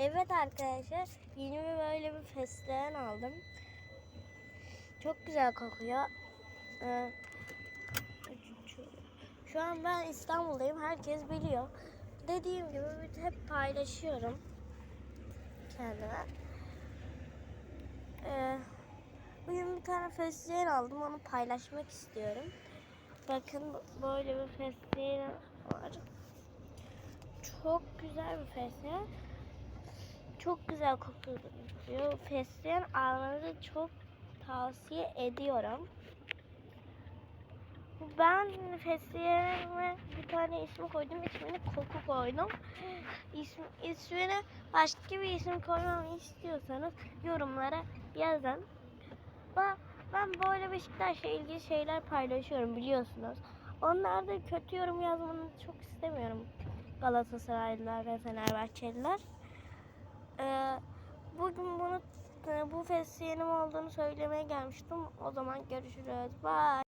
Evet arkadaşlar yeni bir böyle bir fesleğen aldım. Çok güzel kokuyor. Ee, şu an ben İstanbul'dayım. Herkes biliyor. Dediğim gibi hep paylaşıyorum kendime. Ee, bugün bir tane fesleğen aldım. Onu paylaşmak istiyorum. Bakın böyle bir fesleğen var. Çok güzel bir fesleğen. Çok güzel kokuyor. Fesleğen almanızı çok tavsiye ediyorum. Ben fesleğenime bir tane isim koydum. İsmini Koku koydum. İsmi, ismini başka bir isim koymamı istiyorsanız yorumlara yazın. Ben, ben böyle Beşiktaş'la ilgili şeyler paylaşıyorum biliyorsunuz. Onlarda kötü yorum yazmanı çok istemiyorum. Galatasaraylılar ve Fenerbahçeliler. Ee, bugün bunu bu fesleğenim olduğunu söylemeye gelmiştim. O zaman görüşürüz. Bye.